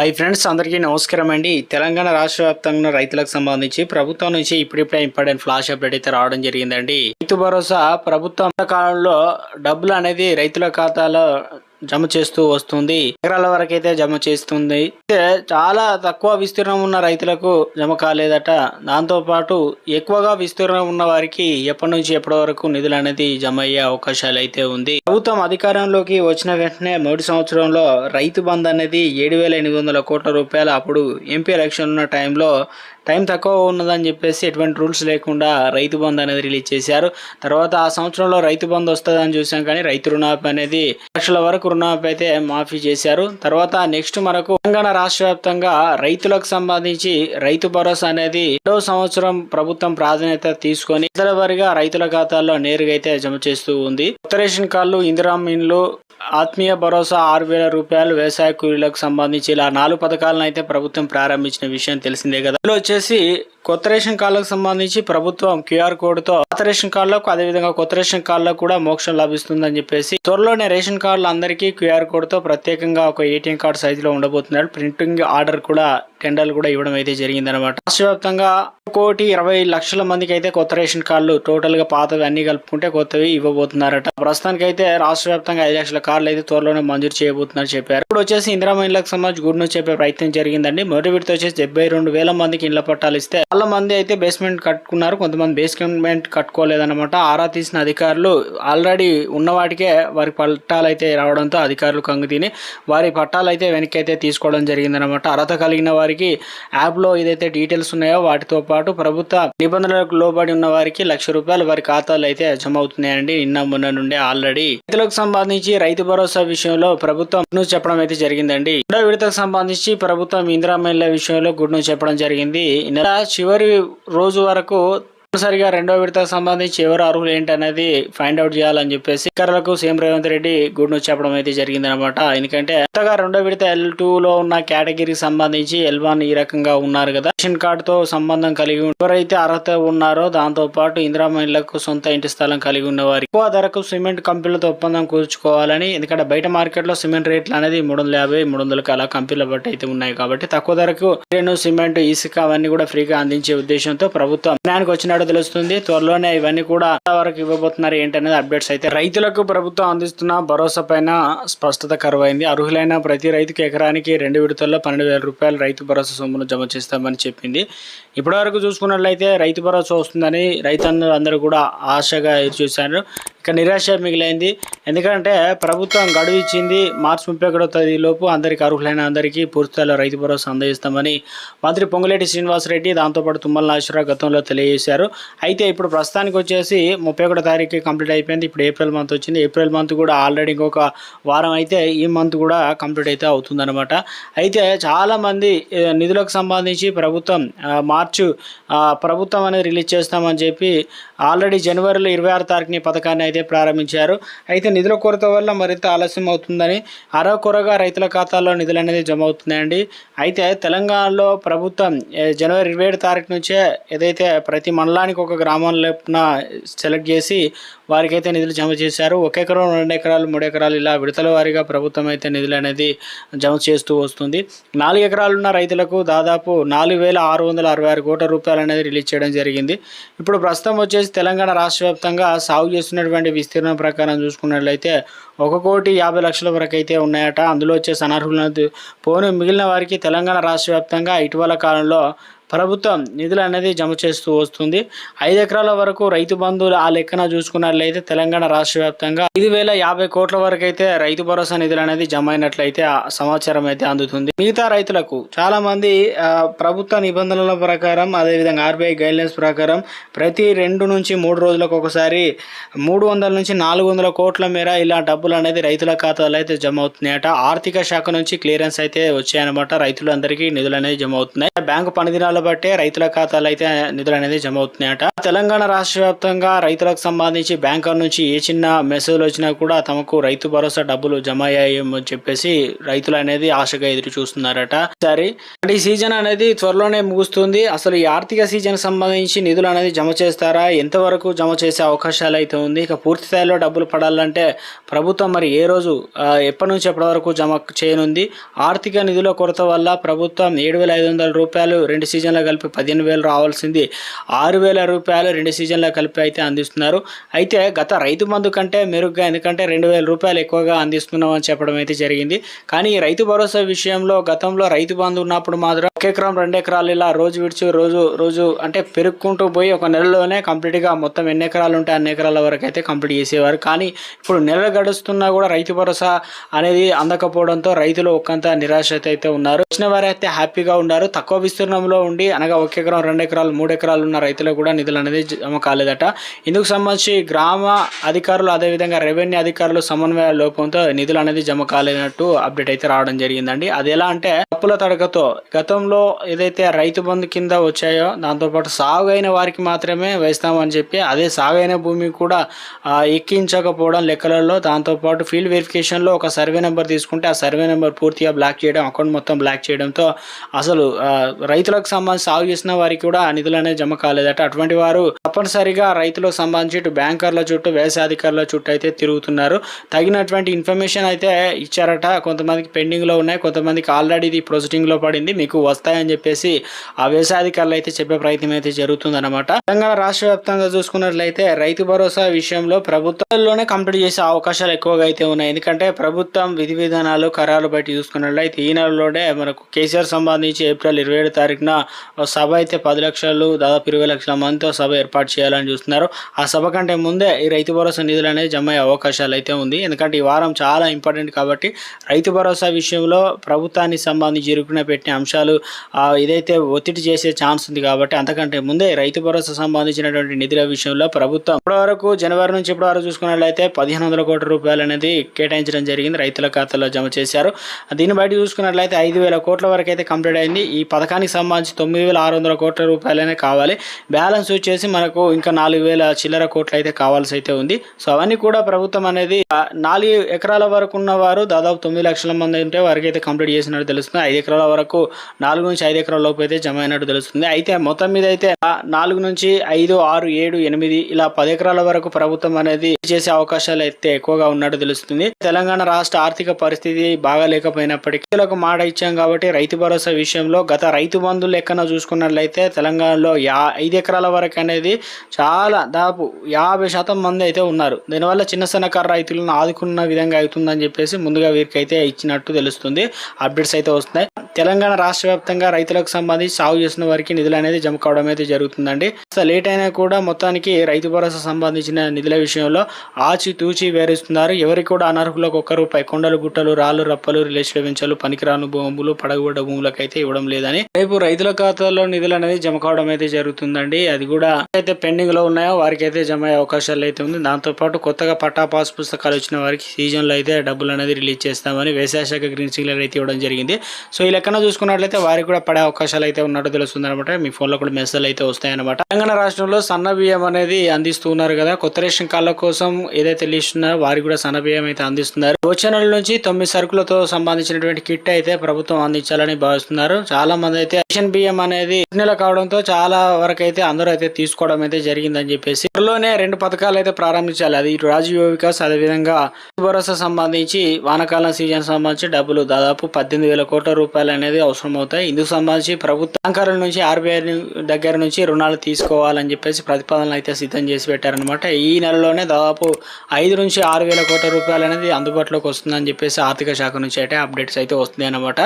Hi friends అందరికీ నమస్కారం అండి. తెలంగాణ రాష్ట్ర వ్యాప్తంగా రైతులకు సంబంధించి ప్రభుత్వం నుంచి ఇప్పుడిప్పుడే ఇంపార్టెంట్ ఫ్లాష్ అప్డేట్ అయితే రావడం జరిగిందండి. రైతు భరోసా ప్రభుత్వం కాలంలో డబ్బులు అనేది రైతుల ఖాతాలో జమ చేస్తూ వస్తుంది. ఎకరాల వరకు అయితే జమ చేస్తుంది. చాలా తక్కువ విస్తీర్ణం ఉన్న రైతులకు జమ కాలేదట. దాంతో పాటు ఎక్కువగా విస్తీర్ణం ఉన్న వారికి ఎప్పటి నుంచి ఎప్పటి వరకు నిధులు అనేది జమ అయ్యే అవకాశాలు అయితే ఉంది. ప్రభుత్వం అధికారంలోకి వచ్చిన వెంటనే మొదటి సంవత్సరంలో రైతు బంద్ అనేది ఏడు వేల ఎనిమిది వందల కోట్ల రూపాయలు అప్పుడు ఎంపీ ఎలక్షన్ ఉన్న టైంలో టైం తక్కువ ఉన్నదని చెప్పేసి ఎటువంటి రూల్స్ లేకుండా రైతు బంధు అనేది రిలీజ్ చేశారు. తర్వాత ఆ సంవత్సరంలో రైతు బంధు వస్తుందని చూసాం కానీ రైతు రుణాపి అనేది లక్షల వరకు రుణాపి అయితే మాఫీ చేశారు. తర్వాత నెక్స్ట్ మనకు తెలంగాణ రాష్ట్ర వ్యాప్తంగా రైతులకు సంబంధించి రైతు భరోసా అనేది రెండో సంవత్సరం ప్రభుత్వం ప్రాధాన్యత తీసుకొని ఇతర వారిగా రైతుల ఖాతాల్లో నేరుగా అయితే జమ చేస్తూ ఉంది. కొత్త రేషన్ కార్డులు ఇందిరా ఇండ్లు ఆత్మీయ భరోసా ఆరు వేల రూపాయలు వ్యవసాయ కూలీలకు సంబంధించి ఇలా నాలుగు పథకాలను అయితే ప్రభుత్వం ప్రారంభించిన విషయం తెలిసిందే కదా. ఇందులో వచ్చేసి కొత్త రేషన్ కార్డులకు సంబంధించి ప్రభుత్వం క్యూఆర్ కోడ్తో పాత రేషన్ కార్డులకు అదేవిధంగా కొత్త రేషన్ కార్డులకు కూడా మోక్షం లభిస్తుందని చెప్పేసి త్వరలోనే రేషన్ కార్డులు అందరికీ క్యూఆర్ కోడ్తో ప్రత్యేకంగా ఒక ఏటీఎం కార్డు సైజులో ఉండబోతున్నాడు ప్రింటింగ్ ఆర్డర్ కూడా టెండర్లు కూడా ఇవ్వడం అయితే జరిగిందనమాట రాష్ట్ర వ్యాప్తంగా కోటి ఇరవై లక్షల మందికి అయితే కొత్త రేషన్ కార్డులు టోటల్గా పాతవి అన్ని కలుపుకుంటే కొత్తవి ఇవ్వబోతున్నారట. ప్రస్తుతానికి అయితే రాష్ట్ర వ్యాప్తంగా ఐదు లక్షల కార్డులు అయితే త్వరలోనే మంజూరు చేయబోతున్నారు చెప్పారు. ఇప్పుడు వచ్చేసి ఇందిరా మహిళలకు సంబంధించి గుడ్ న్యూస్ చెప్పే ప్రయత్నం జరిగిందండి. మొదటి విడత వచ్చేసి డెబ్బై రెండు వేల మందికి ఇళ్ళ పట్టాలు ఇస్తే చాలా మంది అయితే బేస్మెంట్ కట్టుకున్నారు. కొంతమంది బేస్మెంట్ కట్టుకోలేదన్నమాట. ఆరా తీసిన అధికారులు ఆల్రెడీ ఉన్న వాటికే వారి పట్టాలు అయితే రావడంతో అధికారులు కంగు తిని వారి పట్టాలు అయితే వెనక్కి అయితే తీసుకోవడం జరిగిందనమాట అర్హత కలిగిన వారికి యాప్లో ఏదైతే డీటెయిల్స్ ఉన్నాయో వాటితో పాటు ప్రభుత్వ నిబంధనలకు లోబడి ఉన్న వారికి లక్ష రూపాయలు వారి ఖాతాలు అయితే జమ అవుతున్నాయండి నిన్న మొన్న నుండి ఆల్రెడీ రైతులకు సంబంధించి రైతు భరోసా విషయంలో ప్రభుత్వం న్యూస్ చెప్పడం అయితే జరిగిందండి. రెండో విడతకు సంబంధించి ప్రభుత్వం ఇందిరా విషయంలో గుడ్ న్యూస్ చెప్పడం జరిగింది. నెల చివరి రోజు వరకు తప్పనిసరిగా రెండో విడతకు సంబంధించి ఎవరు అర్హులు ఏంటి అనేది ఫైండ్ అవుట్ చేయాలని చెప్పేసి స్పీకర్లకు CM Revanth Reddy good news చెప్పడం అయితే జరిగింది అనమాట ఎందుకంటే కొత్తగా రెండో విడత ఎల్ టూ లో ఉన్న కేటగిరీకి సంబంధించి ఎల్ వన్ ఈ రకంగా ఉన్నారు కదా. రేషన్ కార్డు తో సంబంధం కలిగి ఎవరైతే అర్హత ఉన్నారో దాంతో పాటు ఇందిరా మహిళలకు సొంత ఇంటి స్థలం కలిగి ఉన్న వారికి ఎక్కువ ధరకు సిమెంట్ కంపెనీలతో ఒప్పందం కూర్చుకోవాలని ఎందుకంటే బయట మార్కెట్లో సిమెంట్ రేట్లు అనేది మూడు వందల యాభై మూడు వందలకి అలా కంపెనీల బట్టి అయితే ఉన్నాయి కాబట్టి తక్కువ ధరకు సిమెంట్ ఇసుక అవన్నీ కూడా ఫ్రీగా అందించే ఉద్దేశంతో ప్రభుత్వం జ్ఞానికి వచ్చినట్టు తెలుస్తుంది. త్వరలోనే ఇవన్నీ కూడా వరకు ఇవ్వబోతున్నారు ఏంటనేది అప్డేట్స్ అయితే రైతులకు ప్రభుత్వం అందిస్తున్న భరోసా పైన స్పష్టత కరువైంది. అర్హులైన ప్రతి రైతుకు ఎకరానికి రెండు విడతల్లో పన్నెండు వేల రూపాయలు రైతు భరోసా సొమ్మును జమ చేస్తామని చెప్పింది. ఇప్పటివరకు చూసుకున్నట్లయితే రైతు భరోసా వస్తుందని రైతన్నలు అందరూ కూడా ఆశగా ఎదురు చూశారు. ఇక నిరాశ మిగిలింది. ఎందుకంటే ప్రభుత్వం గడువు ఇచ్చింది. మార్చి ముప్పై ఒకటో తేదీ లోపు అందరికి అర్హులైన అందరికీ పూర్తిస్థాయిలో రైతు భరోసా అందజేస్తామని మంత్రి పొంగులేటి శ్రీనివాసరెడ్డి దాంతోపాటు తుమ్మల నాగేశ్వరరావు గతంలో తెలియజేశారు. అయితే ఇప్పుడు ప్రస్తుతానికి వచ్చేసి ముప్పై ఒకటో తారీఖు కంప్లీట్ అయిపోయింది. ఇప్పుడు ఏప్రిల్ మంత్ వచ్చింది. ఏప్రిల్ మంత్ కూడా ఆల్రెడీ ఇంకొక వారం అయితే ఈ మంత్ కూడా కంప్లీట్ అయితే అవుతుందన్నమాట. అయితే చాలామంది నిధులకు సంబంధించి ప్రభుత్వం మార్చు ప్రభుత్వం అనేది రిలీజ్ చేస్తామని చెప్పి ఆల్రెడీ జనవరిలో ఇరవై ఆరు తారీఖుని ఈ పథకాన్ని అయితే ప్రారంభించారు. అయితే నిధుల కొరత వల్ల మరింత ఆలస్యం అవుతుందని అరకొరగా రైతుల ఖాతాల్లో నిధులు అనేది జమ అవుతున్నాయండి. అయితే తెలంగాణలో ప్రభుత్వం జనవరి ఇరవై ఏడు తారీఖు నుంచే ఏదైతే ప్రతి మండలానికి ఒక గ్రామం లేపున సెలెక్ట్ చేసి వారికైతే నిధులు జమ చేశారు. ఒక ఎకరం రెండు ఎకరాలు మూడు ఎకరాలు ఇలా విడతల వారీగా ప్రభుత్వం అయితే నిధులు అనేది జమ చేస్తూ వస్తుంది. నాలుగు ఎకరాలున్న రైతులకు దాదాపు నాలుగు వేల ఆరు వందల అరవై ఆరు కోట్ల రూపాయలు అనేది రిలీజ్ చేయడం జరిగింది. ఇప్పుడు ప్రస్తుతం వచ్చేసి తెలంగాణ రాష్ట్ర వ్యాప్తంగా సాగు చేస్తున్నటువంటి విస్తీర్ణం ప్రకారం చూసుకున్నట్లయితే ఒక కోటి యాభై లక్షల వరకు అయితే ఉన్నాయట. అందులో వచ్చేసి అనర్హులను పోను మిగిలిన వారికి తెలంగాణ రాష్ట్ర వ్యాప్తంగా ఇటీవల కాలంలో ప్రభుత్వం నిధులు అనేది జమ చేస్తూ వస్తుంది. ఐదు ఎకరాల వరకు రైతు బంధువులు ఆ లెక్కన చూసుకున్నట్లయితే తెలంగాణ రాష్ట్ర వ్యాప్తంగా ఐదు వేల యాభై కోట్ల వరకు అయితే రైతు భరోసా నిధులు అనేది జమ అయినట్లయితే సమాచారం అయితే అందుతుంది. మిగతా రైతులకు చాలా మంది ప్రభుత్వ నిబంధనల ప్రకారం అదేవిధంగా ఆర్బీఐ గైడ్లైన్స్ ప్రకారం ప్రతి రెండు నుంచి మూడు రోజులకు ఒకసారి మూడు వందల నుంచి నాలుగు వందల కోట్ల మేర ఇలా డబ్బులు అనేది రైతుల ఖాతాలో అయితే జమ అవుతున్నాయట. ఆర్థిక శాఖ నుంచి క్లియరెన్స్ అయితే వచ్చాయన్నమాట. రైతులందరికీ నిధులు అనేది జమ అవుతున్నాయి. బ్యాంకు పనిదినాలు కారణాల బట్టే రైతుల ఖాతాలు అయితే నిధులు అనేది జమ అవుతున్నాయట తెలంగాణ రాష్ట్ర వ్యాప్తంగా రైతులకు సంబంధించి బ్యాంకర్ నుంచి ఏ చిన్న మెసేజ్ వచ్చినా కూడా తమకు రైతు భరోసా డబ్బులు జమ అయ్యాయేమో చెప్పేసి రైతులు అనేది ఆశగా ఎదురు చూస్తున్నారట. సరే ఈ సీజన్ అనేది త్వరలోనే ముగుస్తుంది. అసలు ఈ ఆర్థిక సీజన్ సంబంధించి నిధులు అనేది జమ చేస్తారా? ఎంతవరకు జమ చేసే అవకాశాలు అయితే ఉంది? ఇక పూర్తి స్థాయిలో డబ్బులు పడాలంటే ప్రభుత్వం మరి ఏ రోజు ఎప్పటి నుంచి ఎప్పటి వరకు జమ చేయనుంది? ఆర్థిక నిధుల కొరత వల్ల ప్రభుత్వం ఏడు వేల ఐదు వందల రూపాయలు రెండు సీజన్ సీజన్లో కలిపి పదిహేను వేలు రావాల్సింది. ఆరు వేల రూపాయలు రెండు సీజన్లో కలిపి అయితే అందిస్తున్నారు. అయితే గత రైతు బంధు కంటే మెరుగ్గా ఎందుకంటే రెండు వేల రూపాయలు ఎక్కువగా అందిస్తున్నాం అని చెప్పడం అయితే జరిగింది. కానీ ఈ రైతు భరోసా విషయంలో గతంలో రైతు బంధు ఉన్నప్పుడు మాత్రం ఒక ఎకరం రెండు ఎకరాలు ఇలా రోజు విడిచి రోజు రోజు అంటే పెరుక్కుంటూ పోయి ఒక నెలలోనే కంప్లీట్గా మొత్తం ఎన్ని ఎకరాలు ఉంటే అన్ని ఎకరాల వరకు అయితే కంప్లీట్ చేసేవారు. కానీ ఇప్పుడు నెల గడుస్తున్నా కూడా రైతు భరోసా అనేది అందకపోవడంతో రైతులు ఒకంత నిరాశ అయితే ఉన్నారు. వచ్చిన వారు అయితే హ్యాపీగా ఉన్నారు. తక్కువ విస్తీర్ణంలో ఉండే అనగా ఒక ఎకరం రెండు ఎకరాలు మూడు ఎకరాలు ఉన్న రైతులకు కూడా నిధులు అనేది జమ కాలేదట. ఇందుకు సంబంధించి గ్రామ అధికారులు అదేవిధంగా రెవెన్యూ అధికారులు సమన్వయ లోపంతో నిధులు అనేది జమ కాలేనట్టు అప్డేట్ అయితే రావడం జరిగిందండి. అది ఎలా అంటే తప్పుల తడకతో గతంలో ఏదైతే రైతు బంధు కింద వచ్చాయో దాంతోపాటు సాగు అయిన వారికి మాత్రమే వేస్తామని చెప్పి అదే సాగు అయిన భూమి కూడా ఎక్కించకపోవడం లెక్కలలో దాంతోపాటు ఫీల్డ్ వెరిఫికేషన్లో ఒక సర్వే నెంబర్ తీసుకుంటే ఆ సర్వే నెంబర్ పూర్తిగా బ్లాక్ చేయడం అకౌంట్ మొత్తం బ్లాక్ చేయడంతో అసలు రైతులకు సంబంధించి సాగు చేసిన వారికి కూడా నిధులు అనేది జమ కాలేదట. అటువంటి వారు తప్పనిసరిగా రైతులకు సంబంధించి ఇటు బ్యాంకర్ల చుట్టూ వ్యవసాయ అధికారుల చుట్టూ అయితే తిరుగుతున్నారు. తగినటువంటి ఇన్ఫర్మేషన్ అయితే ఇచ్చారట. కొంతమందికి పెండింగ్లో ఉన్నాయి. కొంతమందికి ఆల్రెడీ ఇది ప్రొసీడింగ్లో పడింది. మీకు వస్తాయని చెప్పేసి ఆ వ్యవసాయ అధికారులు అయితే చెప్పే ప్రయత్నం అయితే జరుగుతుందన్నమాట. తెలంగాణ రాష్ట్ర వ్యాప్తంగా చూసుకున్నట్లయితే రైతు భరోసా విషయంలో ప్రభుత్వంలోనే కంప్లీట్ చేసే అవకాశాలు ఎక్కువగా అయితే ఉన్నాయి. ఎందుకంటే ప్రభుత్వం విధి విధానాలు ఖరాలు బట్టి చూసుకున్నట్లయితే ఈ నెలలోనే మనకు కేసీఆర్ సంబంధించి ఏప్రిల్ ఇరవై ఏడు తారీఖున సభ అయితే పది లక్షలు దాదాపు ఇరవై లక్షల మందితో సభ ఏర్పాటు చేయాలని చూస్తున్నారు. ఆ సభ కంటే ముందే ఈ రైతు భరోసా నిధులు అనేది జమ అయ్యే అవకాశాలు అయితే ఉంది. ఎందుకంటే ఈ వారం చాలా ఇంపార్టెంట్ కాబట్టి రైతు భరోసా విషయంలో ప్రభుత్వానికి సంబంధించి ఇరుకున పెట్టిన అంశాలు ఇదైతే ఒత్తిడి చేసే ఛాన్స్ ఉంది కాబట్టి అంతకంటే ముందే రైతు భరోసా సంబంధించినటువంటి నిధుల విషయంలో ప్రభుత్వం ఇప్పటివరకు జనవరి నుంచి ఇప్పటి వరకు చూసుకున్నట్లయితే పదిహేను వందల కోట్ల రూపాయలు అనేది కేటాయించడం జరిగింది. రైతుల ఖాతాలో జమ చేశారు. దీన్ని బయట చూసుకున్నట్లయితే ఐదు వేల కోట్ల వరకు అయితే కంప్లీట్ అయింది. ఈ పథకానికి సంబంధించి తొమ్మిది వేల ఆరు వందల కోట్ల రూపాయలనే కావాలి. బ్యాలెన్స్ వచ్చేసి మనకు ఇంకా నాలుగు వేల చిల్లర కోట్లు అయితే కావాల్సి అయితే ఉంది. సో అవన్నీ కూడా ప్రభుత్వం అనేది నాలుగు ఎకరాల వరకు ఉన్నవారు దాదాపు తొమ్మిది లక్షల మంది ఉంటే వారికి అయితే కంప్లీట్ చేసినట్టు తెలుస్తుంది. ఐదు ఎకరాల వరకు నాలుగు నుంచి ఐదు ఎకరాల లోపు అయితే జమ అయినట్టు తెలుస్తుంది. అయితే మొత్తం మీద అయితే నాలుగు నుంచి ఐదు ఆరు ఏడు ఎనిమిది ఇలా పది ఎకరాల వరకు ప్రభుత్వం అనేది చేసే అవకాశాలు అయితే ఎక్కువగా ఉన్నట్టు తెలుస్తుంది. తెలంగాణ రాష్ట్ర ఆర్థిక పరిస్థితి బాగా లేకపోయినప్పటికీ మాట ఇచ్చాం కాబట్టి రైతు భరోసా విషయంలో గత రైతు బంధు లెక్కన చూసుకున్నట్లయితే తెలంగాణలో యా ఐదు ఎకరాల వరకు అనేది చాలా దాదాపు యాభై శాతం మంది అయితే ఉన్నారు. దీనివల్ల చిన్న సన్నకారు రైతులను ఆదుకున్న విధంగా అవుతుందని చెప్పేసి ముందుగా వీరికి అయితే ఇచ్చినట్టు తెలుస్తుంది. అప్డేట్స్ అయితే వస్తున్నాయి. తెలంగాణ రాష్ట్ర వ్యాప్తంగా రైతులకు సంబంధించి సాగు చేసిన వారికి నిధులు అనేది జమ కావడం అయితే జరుగుతుందండి. అసలు లేట్ అయినా కూడా మొత్తానికి రైతు భరోసా సంబంధించిన నిధుల విషయంలో ఆచి తూచి వేరుస్తున్నారు ఎవరికి కూడా అనర్హులకు ఒక్క రూపాయి కొండలు గుట్టలు రాళ్ళు రప్పలు రిలేషన్ వెంచలు పనికిరాను భూములు పడగబడ్డ భూములకు అయితే ఇవ్వడం లేదని. రేపు రైతులకు ఖాతాలో నిధులు అనేది జమ కావడం అయితే జరుగుతుందండి. అది కూడా అయితే పెండింగ్లో ఉన్నాయో వారికి అయితే జమ అయ్యే అవకాశాలు అయితే ఉంది. దాంతో పాటు కొత్తగా పట్టా పాస్ పుస్తకాలు వచ్చిన వారికి సీజన్లో అయితే డబ్బులు అనేది రిలీజ్ చేస్తామని వ్యవసాయ శాఖ గ్రీన్ సిగ్నల్ అయితే ఇవ్వడం జరిగింది. సో ఈ లెక్కన చూసుకున్నట్లయితే వారికి కూడా పడే అవకాశాలు అయితే ఉన్నట్టు తెలుస్తుంది అనమాట మీ ఫోన్లో కూడా మెసేజ్ అయితే వస్తాయన్నమాట. తెలంగాణ రాష్ట్రంలో సన్న బియ్యం అనేది అందిస్తూ ఉన్నారు కదా. కొత్త రేషన్ కార్డుల కోసం ఏదైతే లిస్ట్ ఉన్నారో వారికి కూడా సన్న బియ్యం అయితే అందిస్తున్నారు. వచ్చే నెల నుంచి తొమ్మిది సరుకులతో సంబంధించినటువంటి కిట్ అయితే ప్రభుత్వం అందించాలని భావిస్తున్నారు. చాలా మంది అయితే రేషన్ బియ్యం అనేది నెల కావడంతో చాలా వరకు అయితే అందరూ అయితే తీసుకోవడం అయితే జరిగిందని చెప్పేసి త్వరలోనే రెండు పథకాలు అయితే ప్రారంభించాలి. అది ఇటు రాజీవ్ వికాస్ అదేవిధంగా భరోసా సంబంధించి వానకాలం సీజన్ సంబంధించి డబ్బులు దాదాపు పద్దెనిమిది వేల కోట్ల రూపాయలు అనేది అవసరం అవుతాయి ఇందుకు సంబంధించి ప్రభుత్వ బ్యాంకర్ల నుంచి ఆర్బీఐ దగ్గర నుంచి రుణాలు తీసుకోవాలని చెప్పేసి ప్రతిపాదనలు అయితే సిద్ధం చేసి పెట్టారనమాట ఈ నెలలోనే దాదాపు ఐదు నుంచి ఆరు వేల కోట్ల రూపాయలు అనేది అందుబాటులోకి వస్తుందని చెప్పేసి ఆర్థిక శాఖ నుంచి అయితే అప్డేట్స్ అయితే వస్తుంది అనమాట